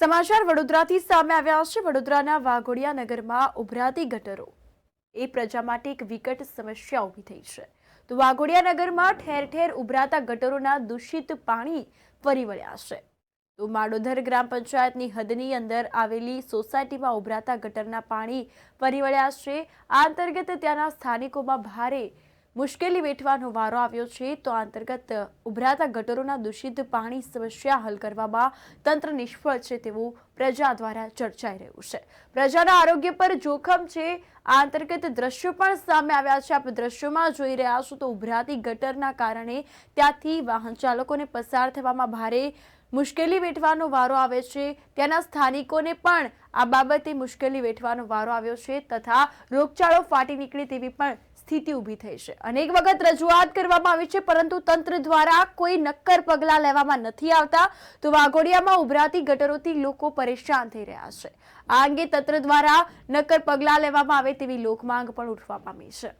સમાચાર વડોદરાથી સામે આવ્યા છે. વડોદરાના વાઘોડિયા નગરમાં ઉભરાતી ગટરો એ પ્રજા માટે એક વિકટ સમસ્યા ઊભી થઈ છે. તો વાઘોડિયા નગરમાં ઠેર ઠેર ઉભરાતા ગટરોના દૂષિત પાણી ફરી વળ્યા છે. તો માડોધર ગ્રામ પંચાયતની હદની અંદર આવેલી સોસાયટીમાં ઉભરાતા ગટરના પાણી ફરી વળ્યા છે. આ અંતર્ગત ત્યાંના સ્થાનિકોમાં ભારે મુશ્કેલી વેઠવાનો વારો આવ્યો છે, તો અંતર્ગત ઉભરાતા ગટરોના દૂષિત પાણી સમસ્યા હલ કરવામાં તંત્ર નિષ્ફળ છે તેવું પ્રજા દ્વારા ચર્ચાઈ રહ્યું છે. પ્રજાના આરોગ્ય પર જોખમ છે. આ અંતર્ગત દ્રશ્યો પણ સામે આવ્યા છે. આપ દ્રશ્યોમાં જોઈ રહ્યા છો તો ઉભરાતી ગટરના કારણે ત્યાંથી વાહન ચાલકોને પસાર થવામાં ભારે મુશ્કેલી વેઠવાનો વારો આવે છે. ત્યાંના સ્થાનિકોને પણ આ બાબતે મુશ્કેલી વેઠવાનો વારો આવ્યો છે તથા રોગચાળો ફાટી નીકળે તેવી પણ સ્થિતિ ઊભી થઈ છે. અનેક વખત રજૂઆત કરવામાં આવી છે, પરંતુ તંત્ર દ્વારા કોઈ નક્કર પગલાં લેવામાં નથી આવતા. તો વાઘોડિયામાં ઉભરાતી ગટરોથી લોકો પરેશાન થઈ રહ્યા છે. આ અંગે તંત્ર દ્વારા નક્કર પગલાં લેવામાં આવે તેવી લોકમાંગ પણ ઉઠવા પામી છે.